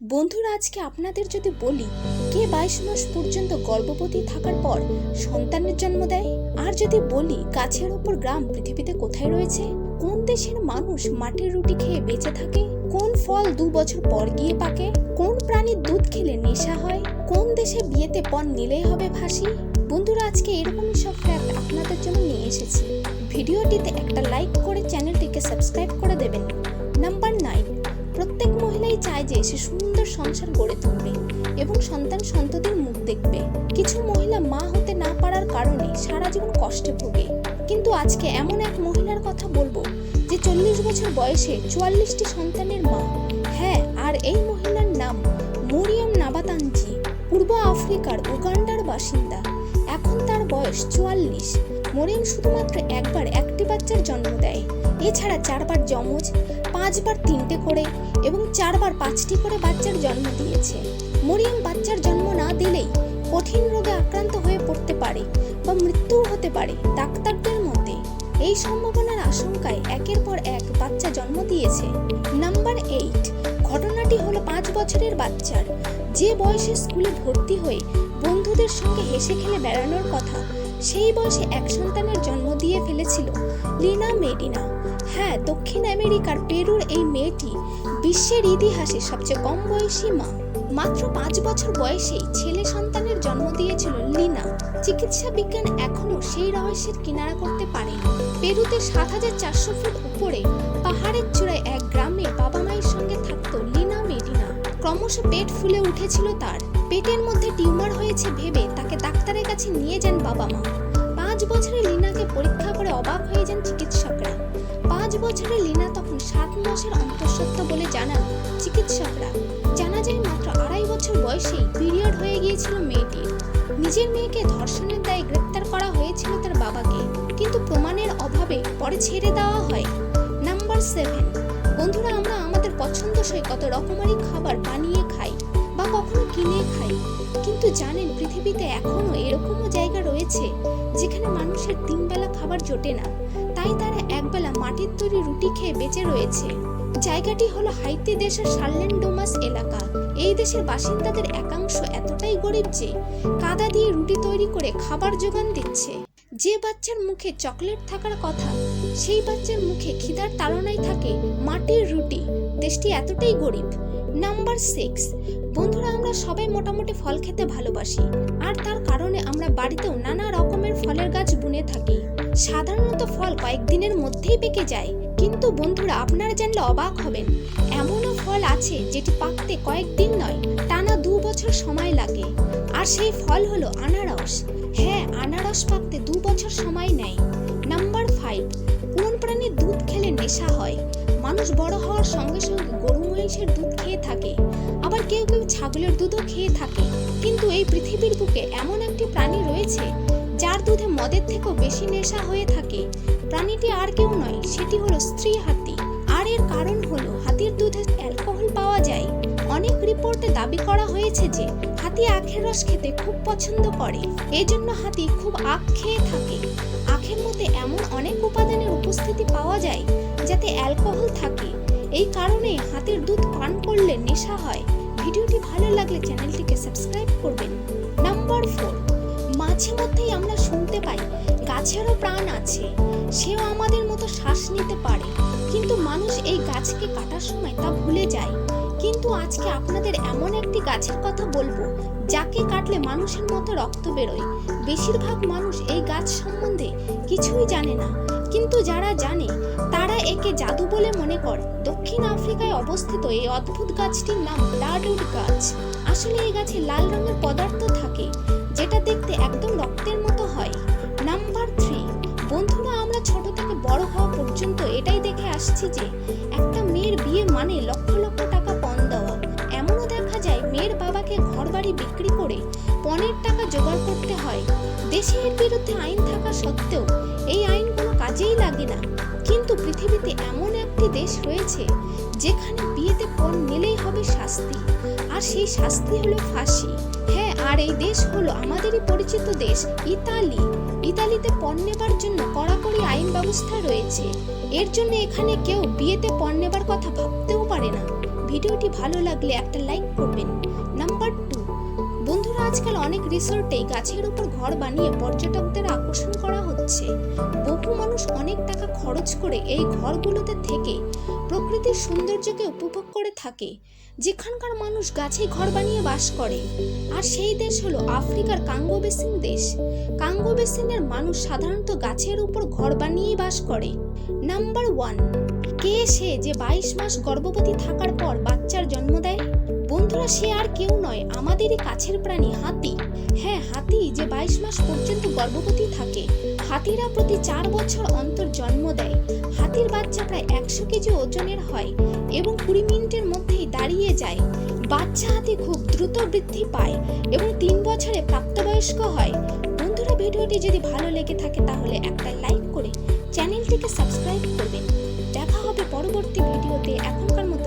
বন্ধুরা, আজকে আপনাদের যদি বলি, কে বাইশ মাস পর্যন্ত গর্ভবতী থাকার পর সন্তানের জন্ম দেয়? আর যদি বলি, গাছের ওপর গ্রাম পৃথিবীতে কোথায় রয়েছে? কোন দেশের মানুষ মাটির রুটি খেয়ে বেঁচে থাকে? কোন ফল দু বছর পর গিয়ে পাকে? কোন প্রাণীর দুধ খেলে নেশা হয়? কোন দেশে বিয়েতে পণ নিলেই হবে ফাঁসি? বন্ধুরা, আজকে এরকমই সব ফ্যাক্ট আপনাদের জন্য নিয়ে এসেছি। ভিডিওটিতে একটা লাইক করে চ্যানেলটিকে সাবস্ক্রাইব করে দেবেন। মহিলাই চায় যে সে সুন্দর সংসার গড়ে তুলবে এবং সন্তান সন্ততির মুখ দেখবে। কিছু মহিলা মা হতে না পারার কারণে সারা জীবন কষ্টে ভোগে। কিন্তু আজকে এমন এক মহিলার কথা বলব যে চল্লিশ বছর বয়সে চুয়াল্লিশটি সন্তানের মা। হ্যাঁ আর এই মহিলার নাম মরিয়ম নাবাতানজি পূর্ব আফ্রিকার উগান্ডার বাসিন্দা। এখন তার বয়স চুয়াল্লিশ। মরিয়ম শুধুমাত্র একবার একটি বাচ্চার জন্ম দেয়। এছাড়া চারবার যমজ পাঁচবার তিনটে করে এবং চারবার পাঁচটি করে বাচ্চার জন্ম দিয়েছে। মরিয়ম বাচ্চার জন্ম না দিলেই কঠিন রোগে আক্রান্ত হয়ে পড়তে পারে বা মৃত্যুও হতে পারে ডাক্তারদের মতে। এই সম্ভাবনার আশঙ্কায় একের পর এক বাচ্চা জন্ম দিয়েছে। নাম্বার এইট, ঘটনাটি হলো পাঁচ বছরের বাচ্চার। যে বয়সে স্কুলে ভর্তি হয়ে বন্ধুদের সঙ্গে হেসে খেলে বেড়ানোর কথা সেই বয়সে এক সন্তানের জন্ম দিয়ে ফেলেছিল লিনা মেডিনা হ্যাঁ দক্ষিণ আমেরিকার পেরুর এই মেয়েটি বিশ্বের ইতিহাসে সবচেয়ে কম বয়সী মা। মাত্র পাঁচ বছর বয়সেই ছেলে সন্তানের জন্ম দিয়েছিল লিনা। চিকিৎসা বিজ্ঞান এখনও সেই রহস্যের কিনারা করতে পারেনি পেরুতে সাত হাজার চারশো ফুট উপরে, পাহাড়ের চূড়ায় এক গ্রামে বাবা মায়ের সঙ্গে থাকতো লিনা মেডিনা ক্রমশ পেট ফুলে উঠেছিল তার। পেটের মধ্যে টিউমার হয়েছে ভেবে তাকে ডাক্তারের কাছে নিয়ে যান বাবা মা। পাঁচ বছরে লিনাকে পরীক্ষা করে অবাক হয়ে যান চিকিৎসকরা। পাঁচ বছরে লিনা তখন সাত মাসের অন্তঃসত্ত্ব বলে জানান চিকিৎসকরা। জানা যায় মাত্র আড়াই বছর বয়সেই পিরিয়ড হয়ে গিয়েছিল মেয়েটির। নিজের মেয়েকে ধর্ষণের দায়ে গ্রেপ্তার করা হয়েছিল তার বাবাকে, কিন্তু প্রমাণের অভাবে পরে ছেড়ে দেওয়া হয়। নাম্বার সেভেন, বন্ধুরা, আমরা আমাদের পছন্দসই কত রকমারি খাবার বানিয়ে খাই। বা কখনো কিনে খাই। কিন্তু জানেন, পৃথিবীতে এখনও এরকমও জায়গা রয়েছে যেখানে মানুষের তিনবেলা খাবার জোটে না। তাই তারা একবেলা মাটির তৈরি রুটি খেয়ে বেঁচে রয়েছে। জায়গাটি হলো হাইতি দেশের সার্লেন্ডোমাস এলাকা। এই দেশের বাসিন্দাদের একাংশ এতটাই গরিব যে কাদা দিয়ে রুটি তৈরি করে খাবার যোগান দিচ্ছে। যে বাচ্চার মুখে চকলেট থাকার কথা, সেই বাচ্চার মুখে খিদার তাড়নায় থাকে মাটির রুটি। দেশটি এতটাই গরিব। নাম্বার সিক্স বন্ধুরা, আমরা সবাই মোটামুটি ফল খেতে ভালোবাসি। আর তার কারণে আমরা বাড়িতেও নানা রকমের ফলের গাছ বুনে থাকি। সাধারণত ফল কয়েকদিনের মধ্যেই পেকে যায়। কিন্তু বন্ধুরা, আপনারা জানলে অবাক হবেন। এমনও ফল আছে যেটি পাকতে কয়েকদিন নয়, টানা দু বছর সময় লাগে। আর সেই ফল হলো আনারস। হ্যাঁ আনারস পাকতে দু বছর সময় নেয়। নাম্বার ফাইভ কোন প্রাণীর দুধ খেলে নেশা হয়। মানুষ বড় হওয়ার সঙ্গে সঙ্গে গরু মহিষের দুধ খেয়ে থাকে, আবার কেউ কেউ ছাগলের দুধও খেয়ে থাকে। কিন্তু এই পৃথিবীর বুকে এমন একটি প্রাণী রয়েছে, যার দুধে মদের থেকেও বেশি নেশা হয়ে থাকে। প্রাণীটি আর কেউ নয়, সেটি হলো স্ত্রী হাতি। আর এর কারণ হলো হাতির দুধে অ্যালকোহল পাওয়া যায়। অনেক রিপোর্টে দাবি করা হয়েছে যে, হাতি আখের রস খেতে খুব পছন্দ করে। এজন্য হাতি খুব আখ খেয়ে থাকে। আখের মধ্যে এমন অনেক উপাদানের উপস্থিতি পাওয়া যায়, যাতে অ্যালকোহল থাকে। এই কারণে হাতের দুধ পান করলে নেশা হয়। ভিডিওটি ভালো লাগলে চ্যানেলটিকে সাবস্ক্রাইব করবেন। নাম্বার ফোর, মাঝে মধ্যেই আমরা শুনতে পাই, গাছেরও প্রাণ আছে। সেও আমাদের মতো শ্বাস নিতে পারে। কিন্তু মানুষ এই গাছকে কাটার সময় তা ভুলে যায়। কিন্তু আজকে আপনাদের এমন একটি গাছের কথা বলব, যাকে কাটলে মানুষের মতো রক্ত বেরোয়। বেশিরভাগ মানুষ এই গাছ সম্বন্ধে কিছুই জানে না। কিন্তু যারা জানে, তারা একে জাদু বলে মনে করে। দক্ষিণ আফ্রিকায় অবস্থিত এই অদ্ভুত গাছটির নাম ব্লাডউড গাছ। আসলে এই গাছে লাল রঙের পদার্থ থাকে, যেটা দেখতে একদম রক্তের মতো হয়। Number three. বন্ধুরা, আমরা ছোট থেকে বড় হওয়া পর্যন্ত এটাই দেখে আসছি যে, একটা মেয়ের বিয়ে মানে লক্ষ লক্ষ টাকা পণ দেওয়া। এমনও দেখা যায়, মেয়ের বাবাকে ঘর বাড়ি বিক্রি করে পণের টাকা হয়। দেশে এর বিরুদ্ধে আইন থাকা সত্ত্বেও এই আইন কোনো কাজেই লাগে না। কিন্তু পৃথিবীতে এমন একটি দেশ রয়েছে যেখানে বিয়েতে পণ নিলেই হবে শাস্তি। আর সেই শাস্তি হলো ফাঁসি। হ্যাঁ আর এই দেশ হলো আমাদেরই পরিচিত দেশ, ইতালি। ইতালিতে পণ নেবার জন্য কড়াকড়ি আইন ব্যবস্থা রয়েছে। এর জন্য এখানে কেউ বিয়েতে পণ নেবার কথা ভাবতেও পারে না। ভিডিওটি ভালো লাগলে একটা লাইক করবেন। নাম্বার আজকাল অনেক রিসোর্টে গাছের উপর ঘর বানিয়ে পর্যটকদের আকর্ষণ করা হচ্ছে। বহু মানুষ অনেক টাকা খরচ করে এই ঘরগুলোতে থেকে প্রকৃতির সৌন্দর্যকে উপভোগ করে থাকে। যেখানকার মানুষ গাছে ঘর বানিয়ে বাস করে। আর সেই দেশ হলো আফ্রিকার কাঙ্গো বেসিন দেশ। কাঙ্গো বেসিনের মানুষ সাধারণত গাছের উপর ঘর বানিয়ে বাস করে। নাম্বার ওয়ান, কে সে যে বাইশ মাস গর্ভবতী থাকার পর বাচ্চার জন্ম দেয়? বন্ধুরা, সে আর কেউ নয়, আমাদেরই কাছের প্রাণী হাতি। হ্যাঁ হাতি যে বাইশ মাস পর্যন্ত গর্ভবতী থাকে, হাতিরা প্রতি চার বছর অন্তর জন্ম দেয়। হাতির বাচ্চা প্রায় একশো কেজি ওজনের হয় এবং কুড়ি মিনিটের মধ্যেই দাঁড়িয়ে যায়। বাচ্চা হাতি খুব দ্রুত বৃদ্ধি পায় এবং তিন বছরে প্রাপ্তবয়স্ক হয়। বন্ধুরা, ভিডিওটি যদি ভালো লেগে থাকে, তাহলে একটা লাইক করে চ্যানেলটিকে সাবস্ক্রাইব করবেন। দেখা হবে পরবর্তী ভিডিওতে। এখনকার মতো